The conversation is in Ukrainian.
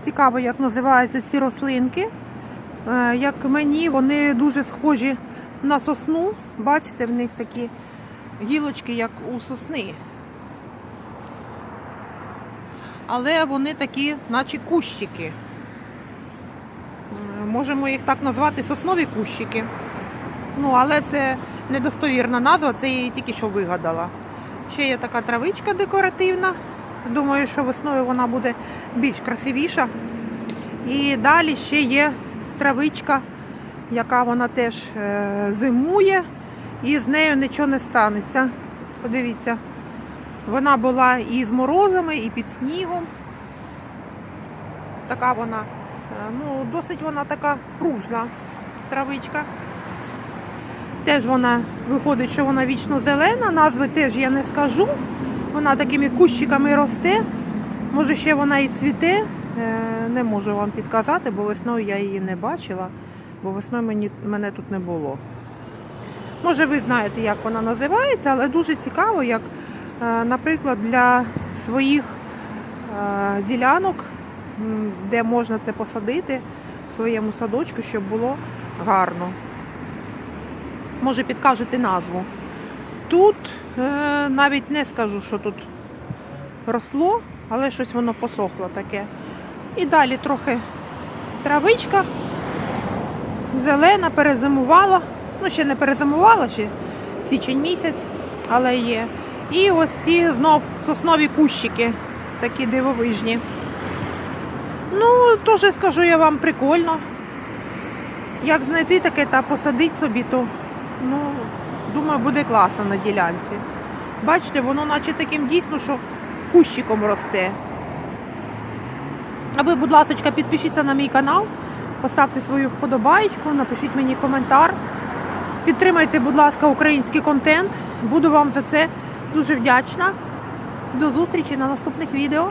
Цікаво, як називаються ці рослинки. Е, Як мені, вони дуже схожі на сосну. Бачите, в них такі гілочки, як у сосни. Але вони такі, наче кущики. Е, Можемо їх так назвати соснові кущики. Ну, але це недостовірна назва, це я її тільки що вигадала. Ще є така травичка декоративна. Думаю, що весною вона буде більш красивіша. І далі ще є травичка, яка вона теж е, зимує, і з нею нічого не станеться. Подивіться, вона була і з морозами, і під снігом. Така вона, е, ну, досить вона така пружна травичка. Теж вона виходить, що вона вічно зелена, назви теж я не скажу. Вона такими кущиками росте. Може ще вона і цвіте. Е, Не можу вам підказати, бо весною я її не бачила, бо весною мені, мене тут не було. Може, ви знаєте, як вона називається, але дуже цікаво, як, е, наприклад, для своїх е, ділянок, де можна це посадити в своєму садочку, щоб було гарно. Може, підкажете назву. Тут е, навіть не скажу, що тут росло, але щось воно посохло таке. І далі трохи травичка зелена, перезимувала. Ну, ще не перезимувала, ще січень місяць, але є. І ось ці знов соснові кущики, такі дивовижні. Ну, теж скажу я вам прикольно. Як знайти таке та посадити собі, то ну, думаю, буде класно на ділянці. Бачите, воно наче таким дійсно, що кущиком росте. А ви, будь ласка, підпишіться на мій канал, поставте свою вподобаєчку, напишіть мені коментар. Підтримайте, будь ласка, український контент. Буду вам за це дуже вдячна. До зустрічі на наступних відео.